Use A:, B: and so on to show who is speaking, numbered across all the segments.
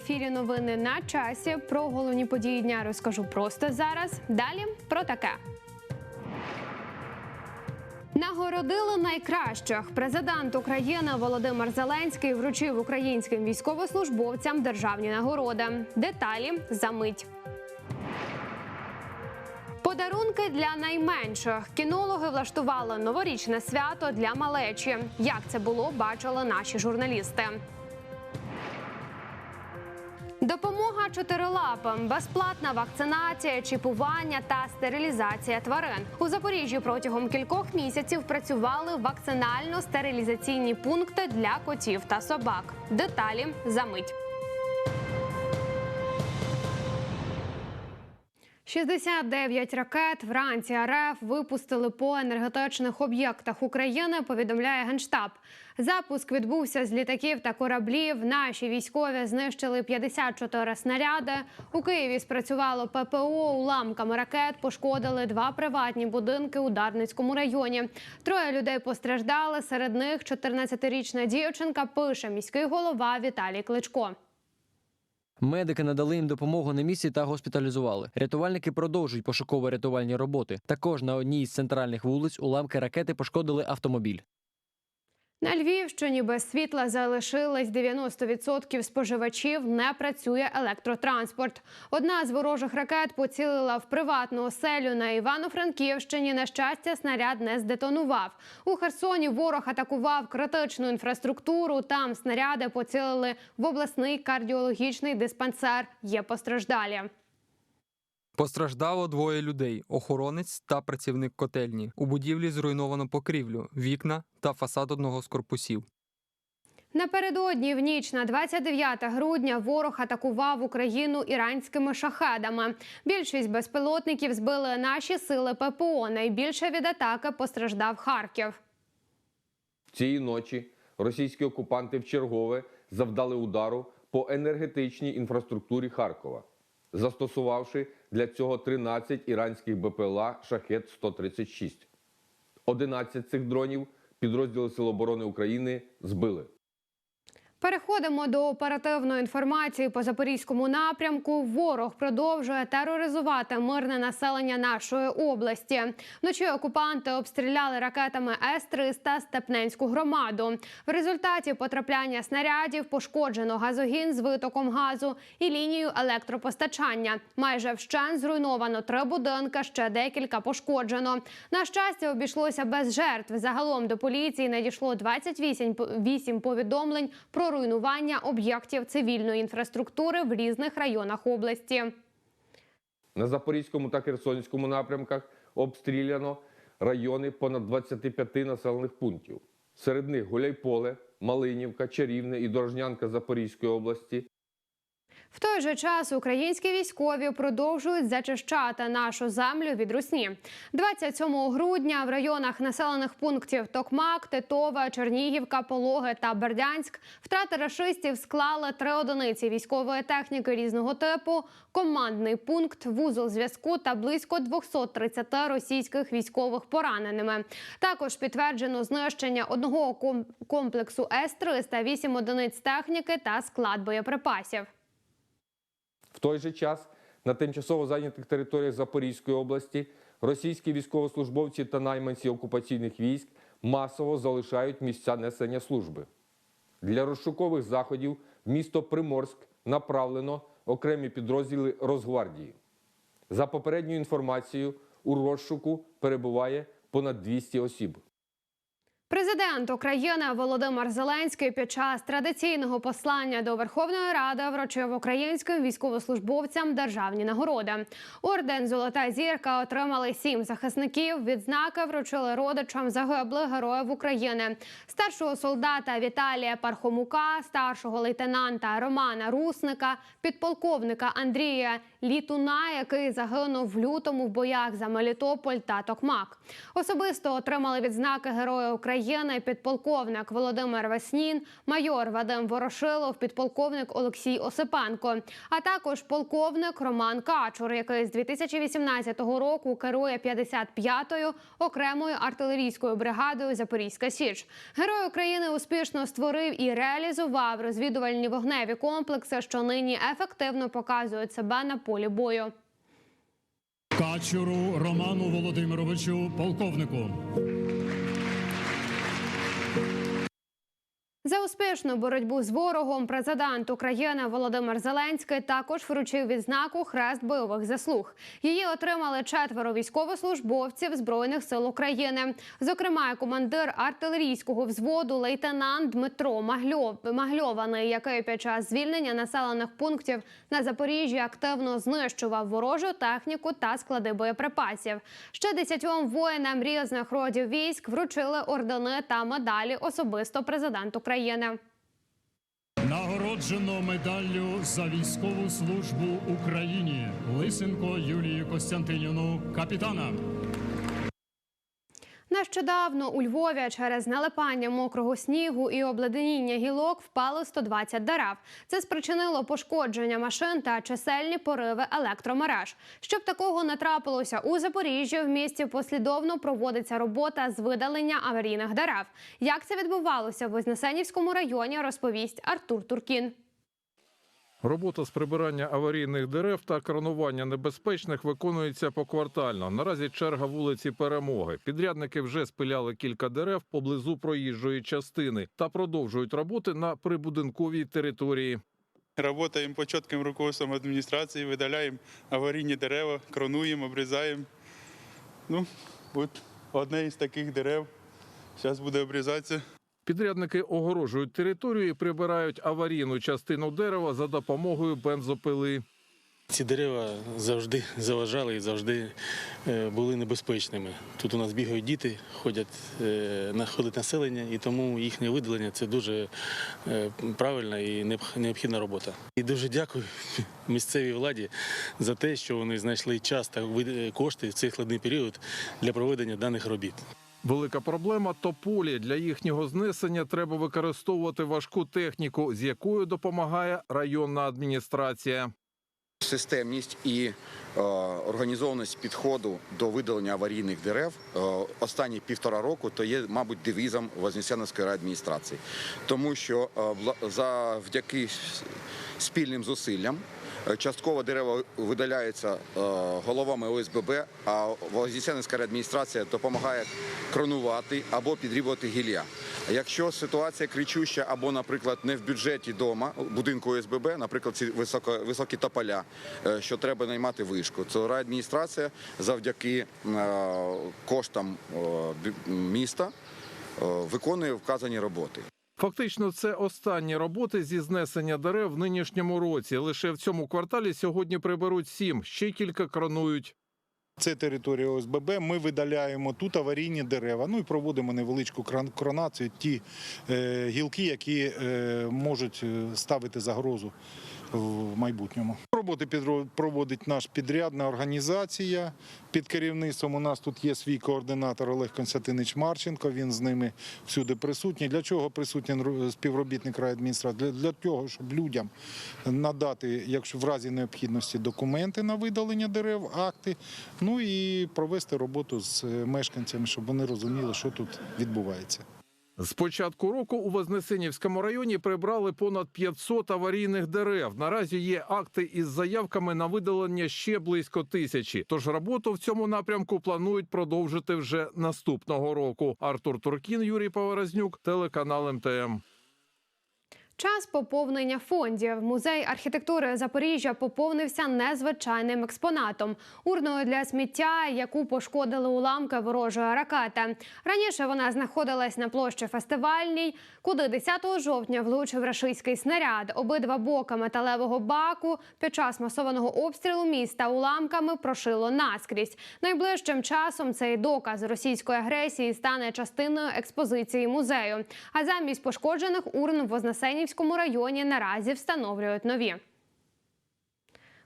A: Ефірі. Новини на часі. Про головні події дня розкажу просто зараз. Далі про таке. Нагородили найкращих. Президент України Володимир Зеленський вручив українським військовослужбовцям державні нагороди. Деталі за мить. Подарунки для найменших кінологи влаштували новорічне свято для малечі. Як це було, бачили наші журналісти. Допомога чотирилапам, безплатна вакцинація, чіпування та стерилізація тварин у Запоріжжі протягом кількох місяців працювали вакцинально-стерилізаційні пункти для котів та собак. Деталі за мить. 69 ракет вранці РФ випустили по енергетичних об'єктах України. Повідомляє генштаб. Запуск відбувся з літаків та кораблів. Наші військові знищили 54 снаряди. У Києві спрацювало ППО. Уламками ракет пошкодили два приватні будинки у Дарницькому районі. Троє людей постраждали. Серед них 14-річна дівчинка. Пише міський голова Віталій Кличко.
B: Медики надали їм допомогу на місці та госпіталізували. Рятувальники продовжують пошуково-рятувальні роботи. Також на одній із центральних вулиць уламки ракети пошкодили автомобіль.
A: На Львівщині без світла залишились 90% споживачів. Не працює електротранспорт. Одна з ворожих ракет поцілила в приватну оселю на Івано-Франківщині. На щастя, снаряд не здетонував. У Херсоні ворог атакував критичну інфраструктуру. Там снаряди поцілили в обласний кардіологічний диспансер. Є постраждалі.
C: Постраждало двоє людей: охоронець та працівник котельні. У будівлі зруйновано покрівлю, вікна та фасад одного з корпусів.
A: Напередодні в ніч на 29 грудня ворог атакував Україну іранськими шахедами. Більшість безпілотників збили наші сили ППО. Найбільше від атаки постраждав Харків.
D: Цієї ночі російські окупанти вчергове завдали удару по енергетичній інфраструктурі Харкова, застосувавши для цього 13 іранських БПЛА Шахет 136 11 цих дронів підрозділи Сил оборони України збили.
A: Переходимо до оперативної інформації по запорізькому напрямку. Ворог продовжує тероризувати мирне населення нашої області. Вночі окупанти обстріляли ракетами С-300 Степненську громаду. В результаті потрапляння снарядів пошкоджено газогін з витоком газу і лінію електропостачання. Майже вщен зруйновано три будинки, ще декілька пошкоджено. На щастя, обійшлося без жертв. Загалом до поліції надійшло 28 по- вісім повідомлень про руйнування об'єктів цивільної інфраструктури в різних районах області.
D: На Запорізькому та Херсонському напрямках обстріляно райони понад 25 населених пунктів. Серед них Гуляйполе, Малинівка, Чарівне і Дорожнянка Запорізької області,
A: В той же час українські військові продовжують зачищати нашу землю від русні. 27 грудня в районах населених пунктів Токмак, Титова, Чернігівка, Пологи та Бердянськ втрати рашистів склали три одиниці військової техніки різного типу, командний пункт, вузол зв'язку та близько 230 російських військових пораненими. Також підтверджено знищення одного комплексу С-300, 8 одиниць техніки та склад боєприпасів.
D: Той же час на тимчасово зайнятих територіях Запорізької області російські військовослужбовці та найманці окупаційних військ масово залишають місця несення служби. Для розшукових заходів в місто Приморськ направлено окремі підрозділи Росгвардії. За попередньою інформацією, у розшуку перебуває понад 200 осіб.
A: Президент України Володимир Зеленський під час традиційного послання до Верховної Ради вручив українським військовослужбовцям державні нагороди. Орден Золота зірка отримали сім захисників. Відзнаки вручили родичам загиблих героїв України, старшого солдата Віталія Пархомука, старшого лейтенанта Романа Русника, підполковника Андрія Літуна, який загинув в лютому в боях за Мелітополь та Токмак. Особисто отримали відзнаки Героя України України, підполковник Володимир Веснін, майор Вадим Ворошилов, підполковник Олексій Осипенко, а також полковник Роман Качур, який з 2018 року керує 55-ю окремою артилерійською бригадою Запорізька Січ. Герой України успішно створив і реалізував розвідувальні вогневі комплекси, що нині ефективно показують себе на полі бою.
E: Качуру Роману Володимировичу, полковнику.
A: За успішну боротьбу з ворогом президент України Володимир Зеленський також вручив відзнаку Хрест бойових заслуг. Її отримали четверо військовослужбовців збройних сил України. Зокрема, командир артилерійського взводу лейтенант Дмитро Магльов, Магльований, який під час звільнення населених пунктів на Запоріжжі активно знищував ворожу техніку та склади боєприпасів. Ще десятьом воїнам різних родів військ вручили ордени та медалі особисто президент України.
E: Нагороджено медаллю за військову службу Україні Лисенко Юлію Костянтинівну, капітана.
A: Нещодавно у Львові через налипання мокрого снігу і обледеніння гілок впало 120 дерев. Це спричинило пошкодження машин та чисельні пориви електромереж. Щоб такого не трапилося у Запоріжжі, в місті послідовно проводиться робота з видалення аварійних дерев. Як це відбувалося в Вознесенівському районі, розповість Артур Туркін.
F: Робота з прибирання аварійних дерев та кронування небезпечних виконується поквартально. Наразі черга вулиці Перемоги. Підрядники вже спиляли кілька дерев поблизу проїжджої частини та продовжують роботи на прибудинковій території.
G: Работаем по четким руководствам администрации, выдаляем аварийные дерева, кронуємо, обрізаємо. Ну, от одне із таких дерев. Зараз буде обрізатися.
F: Підрядники огорожують територію і прибирають аварійну частину дерева за допомогою бензопили.
H: Ці дерева завжди заважали і завжди е, були небезпечними. Тут у нас бігають діти, ходять, е, на- ходить населення, і тому їхнє видалення це дуже е, правильна і необхідна робота. І дуже дякую місцевій владі за те, що вони знайшли час та кошти в цей складний період для проведення даних робіт.
F: Велика проблема тополі. Для їхнього знесення треба використовувати важку техніку, з якою допомагає районна адміністрація.
I: Системність і е, організованість підходу до видалення аварійних дерев е, останні півтора року то є, мабуть, девізом Вознесеновської адміністрації, тому що е, завдяки спільним зусиллям. Е, Частково дерева видаляються е, головами ОСББ, а Вознесеновська адміністрація допомагає кронувати або підрібувати гілля. Якщо ситуація кричуща або, наприклад, не в бюджеті дома, будинку ОСББ, наприклад, ці високі тополя, е, що треба наймати вишку, то райадміністрація завдяки коштам міста виконує вказані роботи.
F: Фактично, це останні роботи зі знесення дерев в нинішньому році. Лише в цьому кварталі сьогодні приберуть сім, ще кілька кронують.
J: Це територія ОСББ. Ми видаляємо тут аварійні дерева. Ну і проводимо невеличку кронацію. Ті е, гілки, які е, можуть е, ставити загрозу в майбутньому. Роботи проводить наш підрядна організація. Під керівництвом у нас тут є свій координатор Олег Константинович Марченко. Він з ними всюди присутній. Для чого присутній співробітник райадміністрації? Для, для того, щоб людям надати, якщо в разі необхідності, документи на видалення дерев, акти. Ну і провести роботу з е, мешканцями, щоб вони розуміли, що тут відбувається.
F: З початку року у Вознесенівському районі прибрали понад 500 аварійних дерев. Наразі є акти із заявками на видалення ще близько тисячі. Тож роботу в цьому напрямку планують продовжити вже наступного року. Артур Туркін, Юрій Поворознюк, телеканал МТМ.
A: Час поповнення фондів. Музей архітектури Запоріжжя поповнився незвичайним експонатом урною для сміття, яку пошкодили уламки ворожої ракети. Раніше вона знаходилась на площі фестивальній, куди 10 жовтня влучив рашистський снаряд. Обидва боки металевого баку під час масованого обстрілу міста уламками прошило наскрізь. Найближчим часом цей доказ російської агресії стане частиною експозиції музею. А замість пошкоджених урн в Вознесенівському районі наразі встановлюють нові.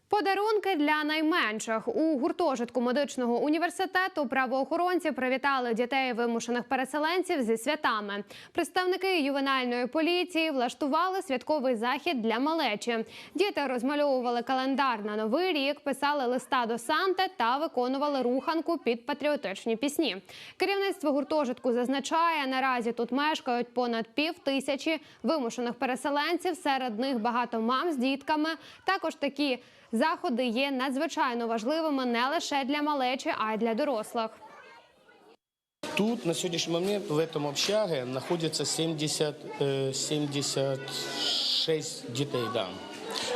A: Подарунки для найменших у гуртожитку медичного університету правоохоронці привітали дітей вимушених переселенців зі святами. Представники ювенальної поліції влаштували святковий захід для малечі. Діти розмальовували календар на новий рік, писали листа до Санти та виконували руханку під патріотичні пісні. Керівництво гуртожитку зазначає, наразі тут мешкають понад пів тисячі вимушених переселенців. Серед них багато мам з дітками. Також такі заходи є надзвичайно важливими не лише для малечі, а й для дорослих.
K: Тут на сегодняшний момент в этом общаге находится 70, э, 76 детей, да,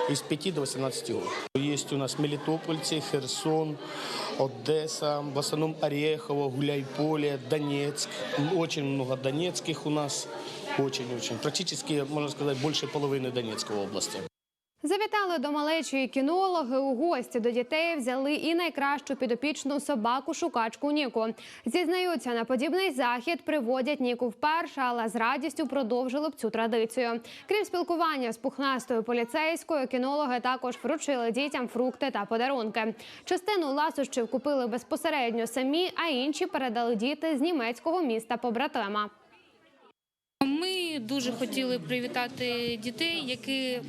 K: из 5 до 18 год. Есть у нас Мелитопольцы, Херсон, Одесса, в основном Орехово, Гуляйполе, Донецк. Очень много донецких у нас, очень-очень. Практически, можно сказать, больше половины Донецкой области.
A: Завітали до малечі і кінологи. У гості до дітей взяли і найкращу підопічну собаку шукачку Ніку. Зізнаються, на подібний захід приводять Ніку вперше, але з радістю продовжили б цю традицію. Крім спілкування з пухнастою поліцейською, кінологи також вручили дітям фрукти та подарунки. Частину ласощів купили безпосередньо самі, а інші передали діти з німецького міста побратима.
L: Дуже хотіли привітати дітей, які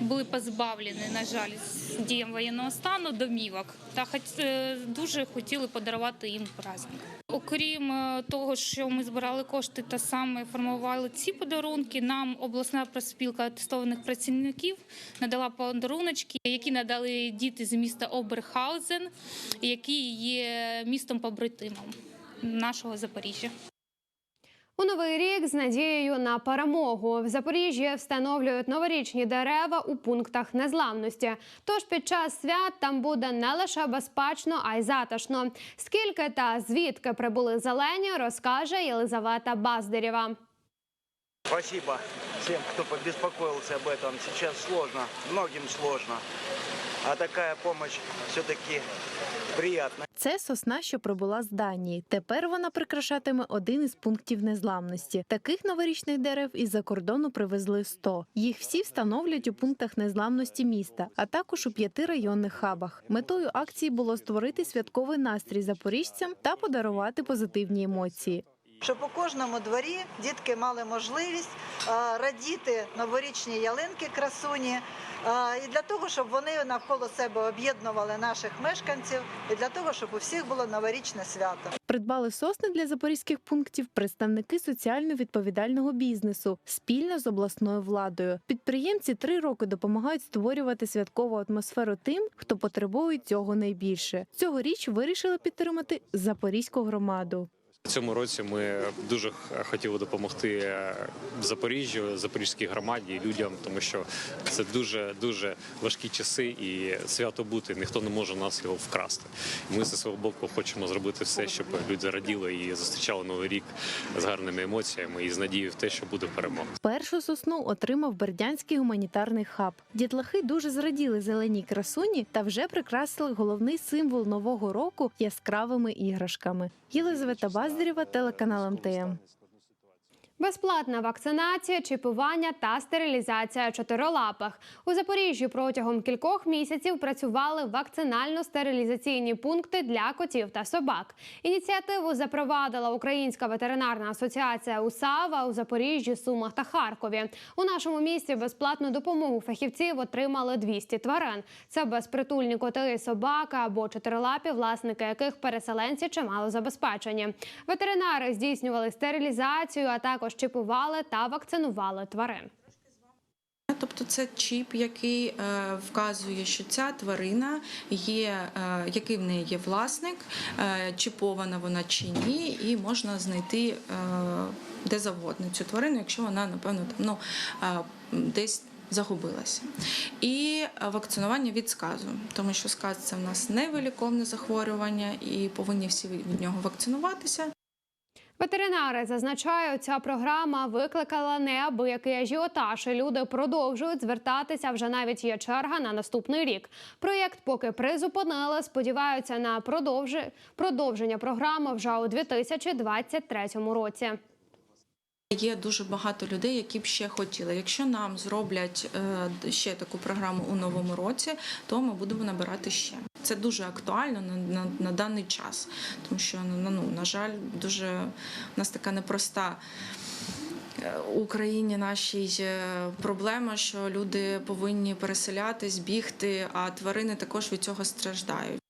L: були позбавлені, на жаль, з діям воєнного стану домівок, та е, дуже хотіли подарувати їм праздник. Окрім е, того, що ми збирали кошти та саме формували ці подарунки, нам обласна проспілка атестованих працівників надала подаруночки, які надали діти з міста Оберхаузен, які є містом побратимом нашого Запоріжжя.
A: У новий рік з надією на перемогу в Запоріжжі встановлюють новорічні дерева у пунктах незламності. Тож під час свят там буде не лише безпечно, а й затишно. Скільки та звідки прибули зелені, розкаже Єлизавета Баздирєва.
M: Спасибо всем, кто побеспокоился об этом. Сейчас сложно, многим сложно. А такая помощь все-таки приятна.
N: Це сосна, що прибула з Данії. Тепер вона прикрашатиме один із пунктів незламності. Таких новорічних дерев із-за кордону привезли 100. Їх всі встановлять у пунктах незламності міста, а також у п'яти районних хабах. Метою акції було створити святковий настрій запоріжцям та подарувати позитивні емоції.
O: Щоб у кожному дворі дітки мали можливість е, радіти новорічні ялинки красуні, е, і для того, щоб вони навколо себе об'єднували наших мешканців, і для того, щоб у всіх було новорічне свято.
N: Придбали сосни для запорізьких пунктів представники соціально відповідального бізнесу спільно з обласною владою. Підприємці три роки допомагають створювати святкову атмосферу тим, хто потребує цього найбільше. Цьогоріч вирішили підтримати запорізьку громаду.
P: Цьому році ми дуже хотіли допомогти е, Запоріжжю, запорізькій громаді, людям, тому що це дуже дуже важкі часи і свято бути. Ніхто не може нас його вкрасти. Ми зі свого боку хочемо зробити все, щоб люди раділи і зустрічали новий рік з гарними емоціями і з надією в те, що буде перемога.
N: Першу сосну отримав Бердянський гуманітарний хаб. Дітлахи дуже зраділи зеленій красуні та вже прикрасили головний символ нового року яскравими іграшками. Єлизавета Баздарєва, телеканал МТМ.
A: Безплатна вакцинація, чіпування та стерилізація чотирилапих. У Запоріжжі протягом кількох місяців працювали вакцинально-стерилізаційні пункти для котів та собак. Ініціативу запровадила Українська ветеринарна асоціація УСАВА у Запоріжжі, Сумах та Харкові. У нашому місті безплатну допомогу фахівців отримали 200 тварин. Це безпритульні коти і собака або чотирилапі, власники яких переселенці чимало забезпечені. Ветеринари здійснювали стерилізацію, а також чіпували та вакцинували тварин.
Q: Тобто це чіп, який е, вказує, що ця тварина є, е, який в неї є власник, е, чіпована вона чи ні, і можна знайти де завгодно цю тварину, якщо вона, напевно, там ну, десь загубилася. І вакцинування від сказу, тому що сказ це в нас невиліковне захворювання, і повинні всі від нього вакцинуватися.
A: Ветеринари зазначають, ця програма викликала неабиякий ажіотаж. Люди продовжують звертатися. Вже навіть є черга на наступний рік. Проєкт поки призупинили. Сподіваються на продовження програми вже у 2023 році.
Q: Є дуже багато людей, які б ще хотіли. Якщо нам зроблять е, ще таку програму у новому році, то ми будемо набирати ще. Це дуже актуально на, на, на даний час, тому що ну, ну, на жаль, дуже у нас така непроста. е, У Україні нашій е, проблема, що люди повинні переселятись, бігти, а тварини також від цього страждають.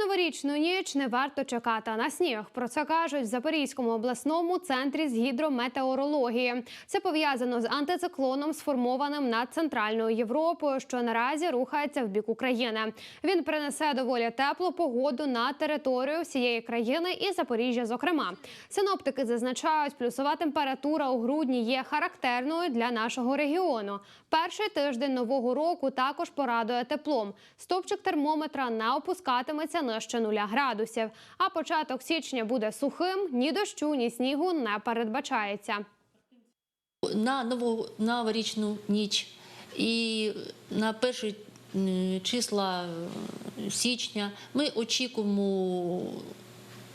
A: Новорічну ніч не варто чекати на сніг. Про це кажуть в Запорізькому обласному центрі з гідрометеорології. Це пов'язано з антициклоном, сформованим над центральною Європою, що наразі рухається в бік України. Він принесе доволі теплу погоду на територію всієї країни і Запоріжжя. Зокрема, синоптики зазначають, плюсова температура у грудні є характерною для нашого регіону. Перший тиждень нового року також порадує теплом. Стопчик термометра не опускатиметься нижче нуля градусів. А початок січня буде сухим. Ні дощу, ні снігу не передбачається.
R: на нову новорічну ніч і на перші числа е, січня ми очікуємо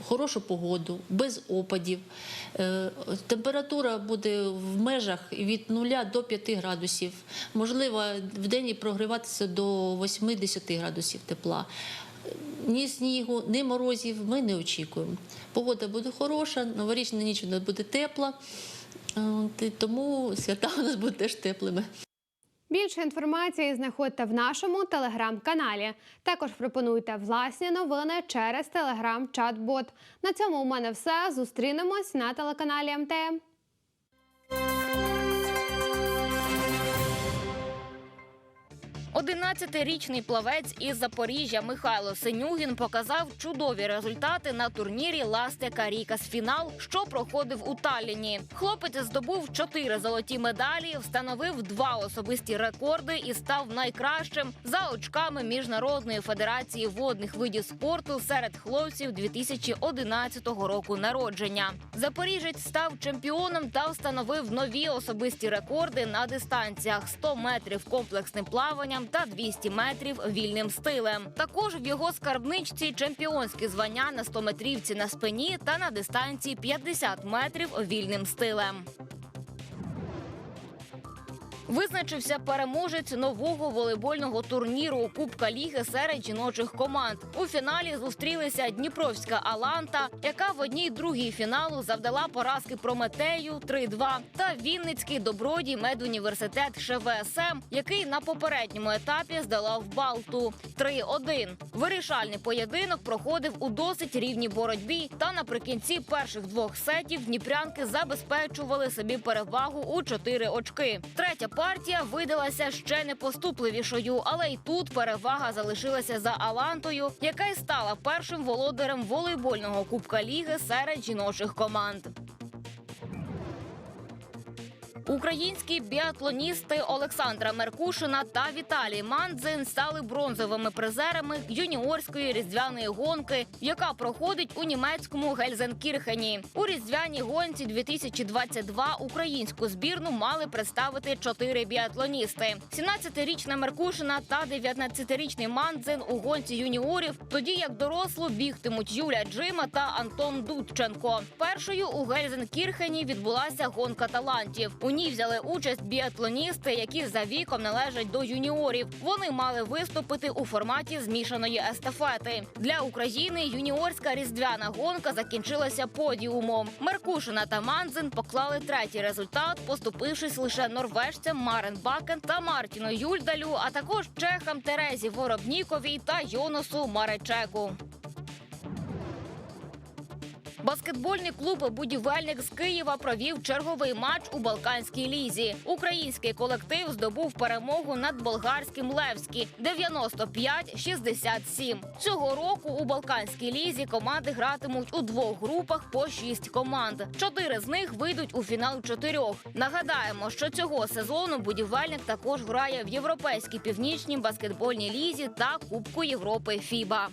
R: хорошу погоду, без опадів. Е, Температура буде в межах від 0 до 5 градусів. Можливо, в день прогріватися до 80 градусів тепла. Ні снігу, ні морозів ми не очікуємо. Погода буде хороша, новорічна ніч вона буде тепла. Тому свята у нас будуть теж теплими.
A: Більше інформації знаходьте в нашому телеграм-каналі. Також пропонуйте власні новини через телеграм-чат-бот. На цьому у мене все. Зустрінемось на телеканалі МТМ.
S: Одинадцятирічний плавець із Запоріжжя Михайло Синюгін показав чудові результати на турнірі Ластика Рікас Фінал, що проходив у Талліні. Хлопець здобув чотири золоті медалі, встановив два особисті рекорди і став найкращим за очками міжнародної федерації водних видів спорту серед хлопців 2011 року народження. Запоріжець став чемпіоном та встановив нові особисті рекорди на дистанціях 100 метрів комплексним плаванням та 200 метрів вільним стилем. Також в його скарбничці чемпіонські звання на 100 метрівці на спині та на дистанції 50 метрів вільним стилем. Визначився переможець нового волейбольного турніру Кубка Ліги серед жіночих команд. У фіналі зустрілися Дніпровська Аланта, яка в одній другій фіналу завдала поразки Прометею 3-2, та Вінницький добродій медуніверситет ШВСМ, який на попередньому етапі здолав Балту 3-1. Вирішальний поєдинок проходив у досить рівній боротьбі. Та наприкінці перших двох сетів дніпрянки забезпечували собі перевагу у 4 очки. Третя партія видалася ще непоступливішою, але й тут перевага залишилася за Алантою, яка й стала першим володарем волейбольного кубка ліги серед жіночих команд. Українські біатлоністи Олександра Меркушина та Віталій Мандзин стали бронзовими призерами юніорської різдвяної гонки, яка проходить у німецькому Гельзенкірхені. У різдвяній гонці 2022 українську збірну мали представити чотири біатлоністи: 17-річна Меркушина та 19-річний Мандзин у гонці юніорів. Тоді як дорослу бігтимуть Юля Джима та Антон Дудченко. Першою у Гельзенкірхені відбулася гонка талантів. У ній взяли участь біатлоністи, які за віком належать до юніорів. Вони мали виступити у форматі змішаної естафети. Для України юніорська різдвяна гонка закінчилася подіумом. Меркушина та Манзин поклали третій результат, поступившись лише норвежцям Марен Бакен та Мартіну Юльдалю, а також чехам Терезі Воробніковій та Йоносу Маречеку. Баскетбольний клуб Будівельник з Києва провів черговий матч у Балканській лізі. Український колектив здобув перемогу над болгарським Левські 95-67. Цього року у Балканській лізі команди гратимуть у двох групах по шість команд. Чотири з них вийдуть у фінал чотирьох. Нагадаємо, що цього сезону будівельник також грає в європейській північній баскетбольній лізі та Кубку Європи ФІБА.